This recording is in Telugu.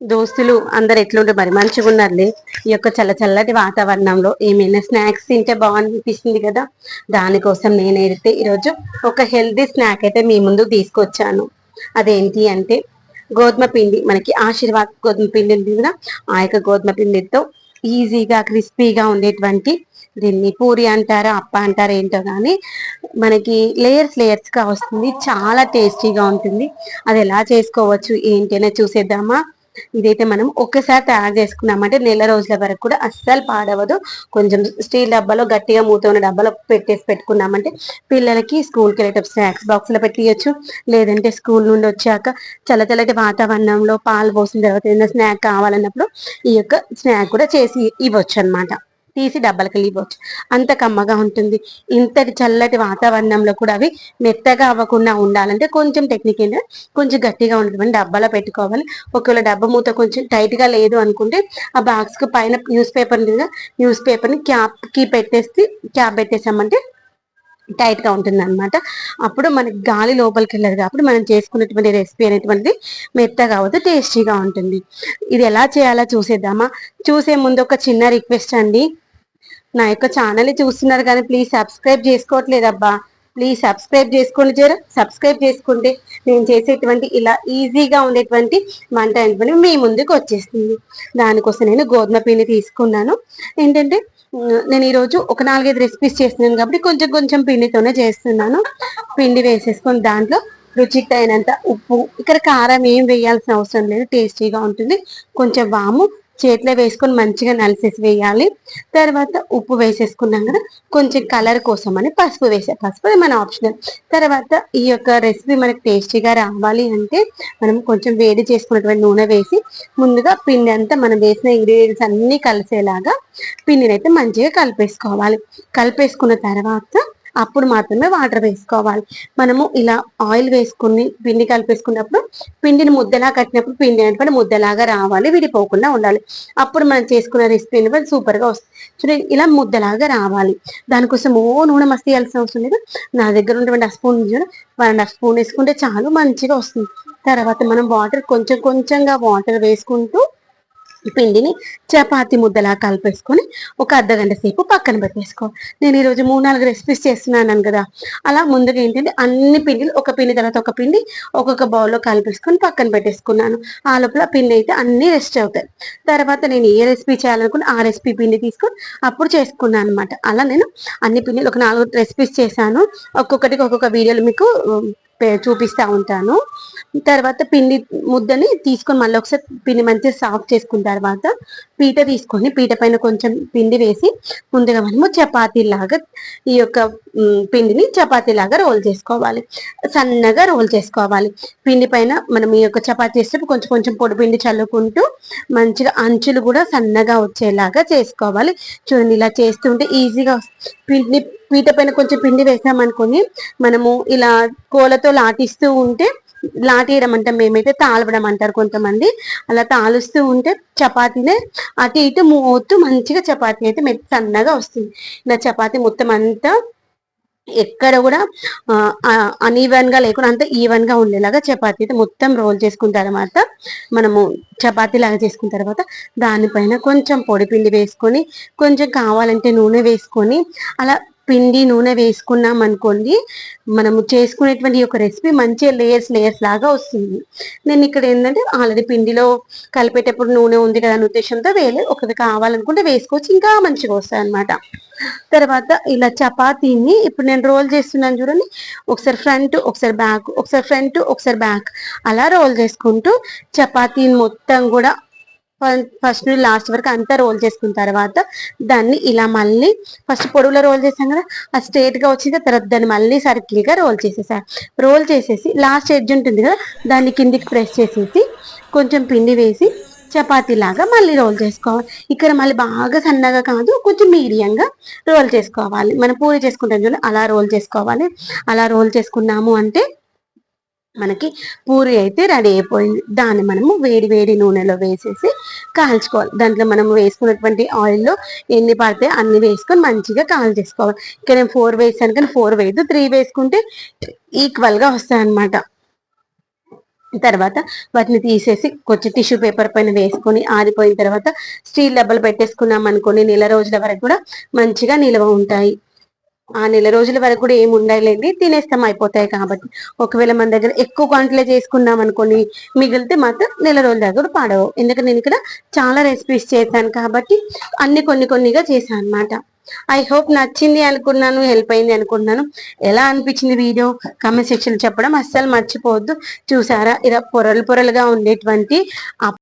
దోస్తులు అందరు ఎట్లుంటే మరి? మంచిగా ఉన్నారులే ఈ యొక్క చల్ల చల్లటి వాతావరణంలో ఏమైనా స్నాక్స్ తింటే బాగనిపిస్తుంది కదా? దానికోసం నేనైతే ఈరోజు ఒక హెల్తీ స్నాక్ అయితే మీ ముందు తీసుకొచ్చాను. అదేంటి అంటే గోధుమ పిండి. మనకి ఆశీర్వాద్ గోధుమ పిండి ఉంది కదా? ఆ యొక్క గోధుమ పిండితో ఈజీగా క్రిస్పీగా ఉండేటువంటి దీన్ని పూరి అంటారా అప్ప అంటారా ఏంటో కానీ మనకి లేయర్స్ లేయర్స్గా వస్తుంది. చాలా టేస్టీగా ఉంటుంది. అది ఎలా చేసుకోవచ్చు? ఏంటైనా చూసేద్దామా? ఇదైతే మనం ఒక్కసారి తయారు చేసుకున్నామంటే నెల రోజుల వరకు కూడా అస్సలు పాడవదు. కొంచెం స్టీల్ డబ్బాలో గట్టిగా మూత ఉన్న డబ్బాలో పెట్టేసి పెట్టుకున్నామంటే పిల్లలకి స్కూల్కి వెళ్ళేటప్పుడు స్నాక్స్ బాక్స్లో పెట్టియచ్చు లేదంటే స్కూల్ నుండి వచ్చాక చల్లచల్లటి వాతావరణంలో పాలు పోసిన తర్వాత ఏదైనా స్నాక్ కావాలన్నప్పుడు ఈ యొక్క స్నాక్ కూడా చేసి ఇవ్వచ్చు అనమాట తీసి డబ్బాలకి ఇవ్వచ్చు అంత కమ్మగా ఉంటుంది. ఇంతటి చల్లటి వాతావరణంలో కూడా అవి మెత్తగా అవ్వకుండా ఉండాలంటే కొంచెం టెక్నిక్ ఏంటంటే కొంచెం గట్టిగా ఉంటుంది డబ్బాలో పెట్టుకోవాలి. ఒకవేళ డబ్బా మూత కొంచెం టైట్గా లేదు అనుకుంటే ఆ బాక్స్కి పైన న్యూస్ పేపర్ మీద న్యూస్ పేపర్ని క్యాప్కి పెట్టేసి క్యాప్ పెట్టేసామంటే టైట్గా ఉంటుంది అనమాట అప్పుడు మనకి గాలి లోపలికి వెళ్ళదు కాబట్టి మనం చేసుకున్నటువంటి రెసిపీ అనేటువంటిది మెత్తగా అవ్వదు టేస్టీగా ఉంటుంది. ఇది ఎలా చేయాలో చూసేద్దామా? చూసే ముందు ఒక చిన్న రిక్వెస్ట్ అండి. నా యొక్క ఛానల్ చూస్తున్నారు కానీ ప్లీజ్ సబ్స్క్రైబ్ చేసుకోవట్లేదు అబ్బా ప్లీజ్ సబ్స్క్రైబ్ చేసుకోండి జర. సబ్స్క్రైబ్ చేసుకుంటే నేను చేసేటువంటి ఇలా ఈజీగా ఉండేటువంటి వంట అనేటువంటి మీ ముందుకు వచ్చేస్తుంది. దానికోసం నేను గోధుమ పిండి తీసుకున్నాను. ఏంటంటే నేను ఈరోజు ఒక నాలుగైదు రెసిపీస్ చేస్తున్నాను కాబట్టి కొంచెం కొంచెం పిండితోనే చేస్తున్నాను. పిండి వేసేసుకొని దాంట్లో రుచికి తగినంత ఉప్పు ఇక్కడ కారం ఏం వేయాల్సిన అవసరం లేదు. టేస్టీగా ఉంటుంది. కొంచెం వాము చేతిలో వేసుకొని మంచిగా నలిసేసి వేయాలి. తర్వాత ఉప్పు వేసేసుకున్నాం కదా కొంచెం కలర్ కోసం అని పసుపు వేసే పసుపు మన ఆప్షనల్ తర్వాత ఈ యొక్క రెసిపీ మనకి టేస్టీగా రావాలి అంటే మనం కొంచెం వేడి చేసుకున్నటువంటి నూనె వేసి ముందుగా పిండి అంతా మనం వేసిన ఇంగ్రీడియంట్స్ అన్ని కలిసేలాగా పిండిని అయితే మంచిగా కలిపేసుకోవాలి. కలిపేసుకున్న తర్వాత అప్పుడు మాత్రమే వాటర్ వేసుకోవాలి. మనము ఇలా ఆయిల్ వేసుకుని పిండి కలిపేసుకున్నప్పుడు పిండిని ముద్దలా కట్టినప్పుడు పిండి అంటే ముద్దలాగా రావాలి విడిపోకుండా ఉండాలి. అప్పుడు మనం చేసుకున్న రెసిపీ అనేటువంటి సూపర్గా వస్తుంది. చూడండి ఇలా ముద్దలాగా రావాలి. దానికోసం ఓ నూనె మస్తు వేయాల్సిన అవసరం లేదు. నా దగ్గర ఉన్నటువంటి ఆ spoon one and half spoon వేసుకుంటే చాలు మంచిగా వస్తుంది. తర్వాత మనం వాటర్ కొంచెం కొంచెంగా వాటర్ వేసుకుంటూ పిండిని చపాతి ముద్దలా కలిపేసుకొని ఒక అర్ధగంట సేపు పక్కన పెట్టేసుకో. నేను ఈరోజు మూడు నాలుగు రెసిపీస్ చేస్తున్నాను కదా. అలా ముందుగా ఏంటంటే అన్ని పిండిలు ఒక పిండి తర్వాత ఒక పిండి ఒక్కొక్క బౌల్లో కలిపేసుకొని పక్కన పెట్టేసుకున్నాను. ఆ లోపల పిండి అయితే అన్ని రెస్ట్ అవుతాయి. తర్వాత నేను ఏ రెసిపీ చేయాలనుకుని ఆ రెసిపీ పిండి తీసుకొని అప్పుడు చేసుకున్నాను అనమాట అలా నేను అన్ని పిండిలు ఒక నాలుగు రెసిపీస్ చేశాను. ఒక్కొక్కటికి ఒక్కొక్క వీడియోలు మీకు చూపిస్తూ ఉంటాను. తర్వాత పిండి ముద్దని తీసుకొని మళ్ళీ ఒకసారి పిండి మంచిగా సాఫ్ట్ చేసుకున్న తర్వాత పీట తీసుకొని పీట పైన కొంచెం పిండి వేసి ముందుగా మనము చపాతీలాగా ఈ యొక్క పిండిని చపాతీలాగా రోల్ చేసుకోవాలి. సన్నగా రోల్ చేసుకోవాలి. పిండి పైన మనం ఈ యొక్క చపాతీ చేసేటప్పుడు కొంచెం కొంచెం పొడి పిండి చల్లుకుంటూ మంచిగా అంచులు కూడా సన్నగా వచ్చేలాగా చేసుకోవాలి. చూడండి ఇలా చేస్తుంటే ఈజీగా పిండి పీట పైన కొంచెం పిండి వేసామనుకొని మనము ఇలా కోలతో లాటిస్తూ ఉంటే లాటేయడం అంటాం మేమైతే తాళవడం అంటారు కొంతమంది. అలా తాలుస్తూ ఉంటే చపాతీనే అటు ఇటు మూతూ మంచిగా చపాతీ అయితే మెత్త సన్నగా వస్తుంది. ఇలా చపాతీ మొత్తం అంతా ఎక్కడ కూడా అన్ఈవెన్గా లేకుండా అంత ఈవెన్గా ఉండేలాగా చపాతీ అయితే మొత్తం రోల్ చేసుకున్న తర్వాత మనము చపాతీ లాగా చేసుకున్న తర్వాత దానిపైన కొంచెం పొడి పిండి వేసుకొని కొంచెం కావాలంటే నూనె వేసుకొని అలా పిండి నూనె వేసుకున్నాం అనుకోండి మనము చేసుకునేటువంటి ఒక రెసిపీ మంచి లేయర్స్ లేయర్స్ లాగా వస్తుంది. నేను ఇక్కడ ఏంటంటే ఆల్రెడీ పిండిలో కలిపేటప్పుడు నూనె ఉంది కదా అనే ఉద్దేశంతో వేలే ఒకటి కావాలనుకుంటే వేసుకోవచ్చు ఇంకా మంచిగా వస్తాయి అనమాట తర్వాత ఇలా చపాతీని ఇప్పుడు నేను రోల్ చేస్తున్నాను చూడండి. ఒకసారి ఫ్రంట్ ఒకసారి బ్యాక్ ఒకసారి ఫ్రంట్ ఒకసారి బ్యాక్ అలా రోల్ చేసుకుంటూ చపాతీని మొత్తం కూడా ఫస్ట్ నుండి లాస్ట్ వరకు అంతా రోల్ చేసుకున్న తర్వాత దాన్ని ఇలా మళ్ళీ ఫస్ట్ పొడవులో రోల్ చేసాం కదా ఆ స్ట్రేట్గా తర్వాత దాన్ని మళ్ళీ సర్కిల్గా రోల్ చేసేసా. రోల్ చేసేసి లాస్ట్ ఎడ్జ్ ఉంటుంది కదా దాన్ని కిందికి ప్రెస్ చేసేసి కొంచెం పిండి వేసి చపాతీ లాగా మళ్ళీ రోల్ చేసుకోవాలి. ఇక్కడ మళ్ళీ బాగా సన్నగా కాదు కొంచెం మీడియంగా రోల్ చేసుకోవాలి. మనం పూరి చేసుకుంటాం చూడండి అలా రోల్ చేసుకోవాలి. అలా రోల్ చేసుకున్నాము అంటే మనకి పూరి అయితే రెడీ అయిపోయింది. దాన్ని మనము వేడి వేడి నూనెలో వేసేసి కాల్చుకోవాలి. దాంట్లో మనం వేసుకున్నటువంటి ఆయిల్లో ఎన్ని పడితే అన్ని వేసుకొని మంచిగా కాల్ చేసుకోవాలి. ఇక్కడ నేను ఫోర్ వేసాను కానీ ఫోర్ వేయదు త్రీ వేసుకుంటే ఈక్వల్గా వస్తాయి అన్నమాట తర్వాత వాటిని తీసేసి కొంచెం టిష్యూ పేపర్ పైన వేసుకొని ఆరిపోయిన తర్వాత స్టీల్ డబ్బలు పెట్టేసుకున్నాం అనుకోని నెల రోజుల వరకు కూడా మంచిగా నిల్వ ఉంటాయి. ఆ నెల రోజుల వరకు కూడా ఏమి ఉండాలండి తినేస్తాం అయిపోతాయి కాబట్టి. ఒకవేళ మన దగ్గర ఎక్కువ క్వాంటిటీలో చేసుకున్నాం అనుకోని మిగిలితే మాత్రం నెల రోజుల దాకా కూడా పాడవు. ఎందుకంటే నేను ఇక్కడ చాలా రెసిపీస్ చేశాను కాబట్టి అన్ని కొన్ని కొన్నిగా చేశాను అనమాట ఐ హోప్ నచ్చింది అనుకున్నాను హెల్ప్ అయింది అనుకున్నాను ఎలా అనిపించింది వీడియో కామెంట్ సెక్షన్ చెప్పడం అస్సలు మర్చిపోవద్దు. చూసారా? ఇలా పొరలు పొరలుగా ఉండేటువంటి